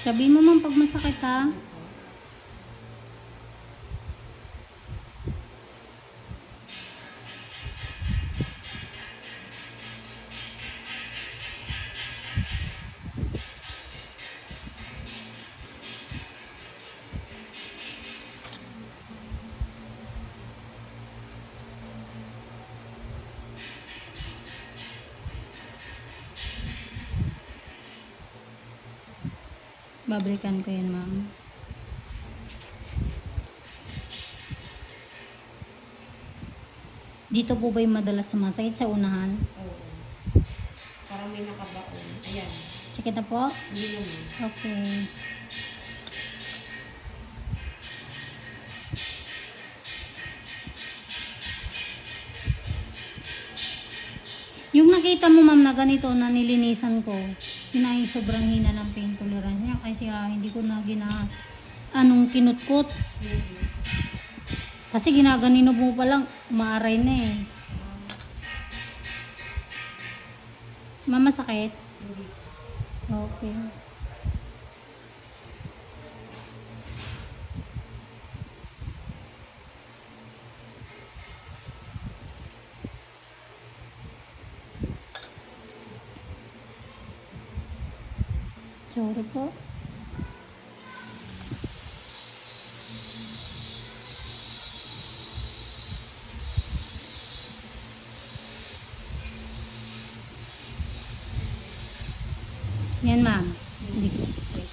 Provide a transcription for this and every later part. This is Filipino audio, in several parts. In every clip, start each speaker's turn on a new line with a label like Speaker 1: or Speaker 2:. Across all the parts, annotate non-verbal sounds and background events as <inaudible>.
Speaker 1: Sabi mo man pag masakit ha. Babalikan ko yan, ma'am. Dito po ba yung madalas sumasakit sa unahan?
Speaker 2: Oo. Parang may nakabaon. Ayan.
Speaker 1: Check it na po.
Speaker 2: Hindi naman.
Speaker 1: Okay. Yung nakita mo ma'am na ganito na nilinisan ko, ay sobrang hina ng pain tolerance niya kasi ah, hindi ko na gina anong kinutkot. Kasi ginaganino mo pa lang, umaaray na eh. Mama sakit? Okay. Sorry po. Yan ma'am. Hindi ko.
Speaker 2: Wait.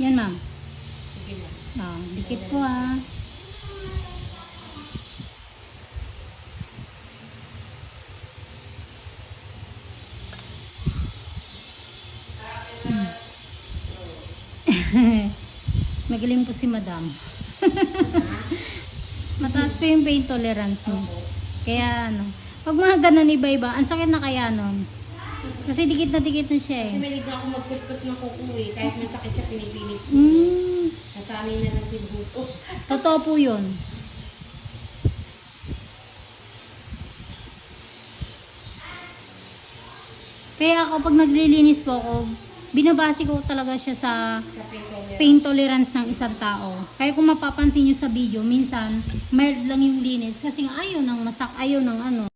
Speaker 1: Yan ma'am. Dikit po ah. <laughs> Magaling po si madam. <laughs> Mataas pa yung pain tolerance mo. Kaya ano, pag mga ganun iba-iba, ang sakit na kaya nun. Kasi dikit na dikit na siya
Speaker 2: Kasi
Speaker 1: eh.
Speaker 2: may liga ako magputput ng kuko eh. Kahit masakit siya, pinipilit.
Speaker 1: Mm,
Speaker 2: Nasanay na lang si Buto. <laughs>
Speaker 1: totoo po yun. Kaya ako pag naglilinis po ako, binabase ko talaga siya sa
Speaker 2: pain
Speaker 1: tolerance ng isang tao. Kaya kung mapapansin nyo sa video, minsan mild lang yung linis kasi nga ayaw ng masak, ayaw ng ano.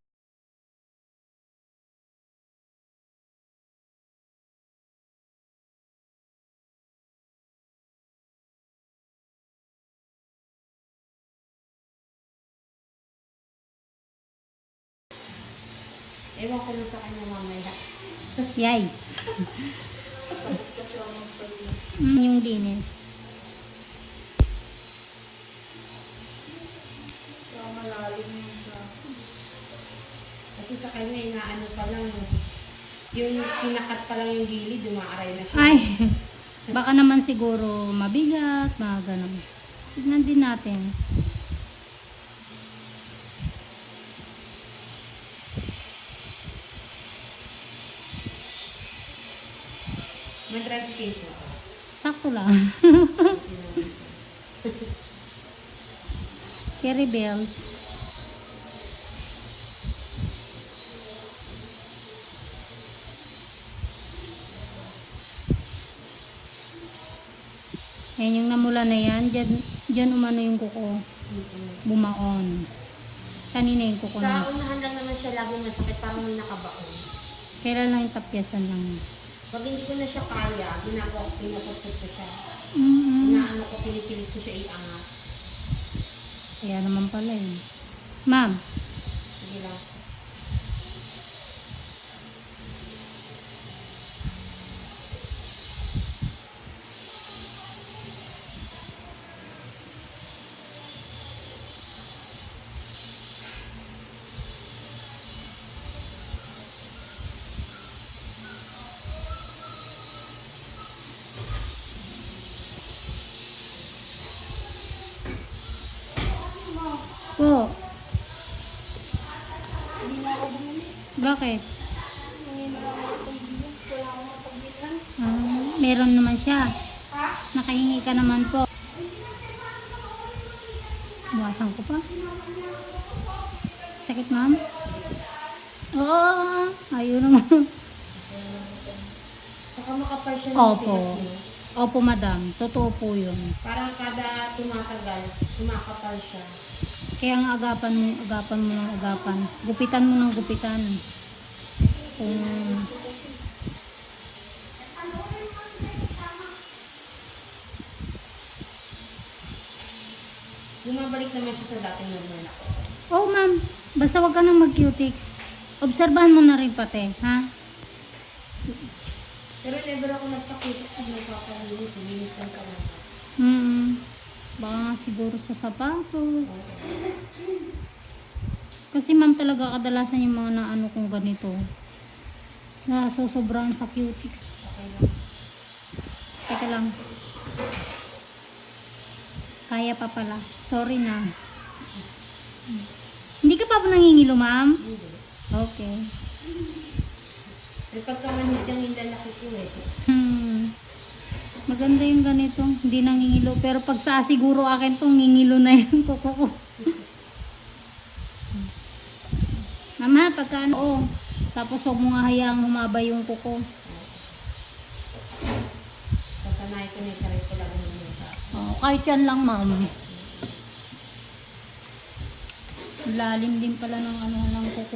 Speaker 2: Ewan ko lang sa kanya mamaya.
Speaker 1: Yay! Mm, yung linis.
Speaker 2: Kasi sa kanya, inaano pa lang. Yung pinakat pa lang yung gilid, dumaaray na siya.
Speaker 1: Ay, baka naman siguro mabigat, mga ganun. Tignan din natin.
Speaker 2: May dry skin po.
Speaker 1: Sakto lang. <laughs> Carry bells. Ayan yung namula na yan. Diyan, diyan umano yung kuko. Bumaon. Kanina yung kuko
Speaker 2: Sa
Speaker 1: na.
Speaker 2: unahan lang naman siya laging masakit, parang nakabaon.
Speaker 1: Kailan lang yung tapyasan lang.
Speaker 2: Pag hindi ko na siya kaya, ginagawa ko, pinapapot ko siya.
Speaker 1: Mm-hmm.
Speaker 2: Inaano ko, pinipilit ko siya iangat.
Speaker 1: Kaya naman pala eh. Ma'am, po. Bakit? Ah, meron naman siya. Nakahingi ka naman po. Buwasan ko pa. Sakit, ma'am? Oo, ayun naman.
Speaker 2: Saka makapal siya ng
Speaker 1: Opo.
Speaker 2: tigas mo.
Speaker 1: Opo, madam. Totoo po yun.
Speaker 2: Parang kada tumatagal, kumakapal siya.
Speaker 1: Kaya ang agapan mo, agapan mo ng agapan. Gupitan mo ng gupitan. Kung
Speaker 2: Bumabalik naman siya sa dating normal na.
Speaker 1: Oh, ma'am. Basta wag ka nang mag-cutics. Obserbahan mo na rin pati, ha?
Speaker 2: Pero never ako nagpakitos sa nagpapalinis. Linis lang talaga.
Speaker 1: Hmm. Baka siguro sa sapatos. Kasi ma'am talaga kadalasan yung mga naano kong ganito. Na sosobrahan sa cutics. Teka lang. Kaya pa pala. Sorry na. Hindi ka pa ba nangingilo, ma'am?
Speaker 2: Hindi.
Speaker 1: Okay.
Speaker 2: Pero pagka manhid yung hindi laki ko eh.
Speaker 1: Hmm. Maganda yung ganito. Hindi nangingilo. Pero pag sa siguro akin tong ngingilo na yung <laughs> kuko ko. Mama, pagka ano, oh. Tapos huwag mo nga hayaang humaba yung kuko.
Speaker 2: Sasanay ko na yung sarili ko lang
Speaker 1: Oh, kahit yan lang, ma'am. Lalim din pala ng ano ng kuko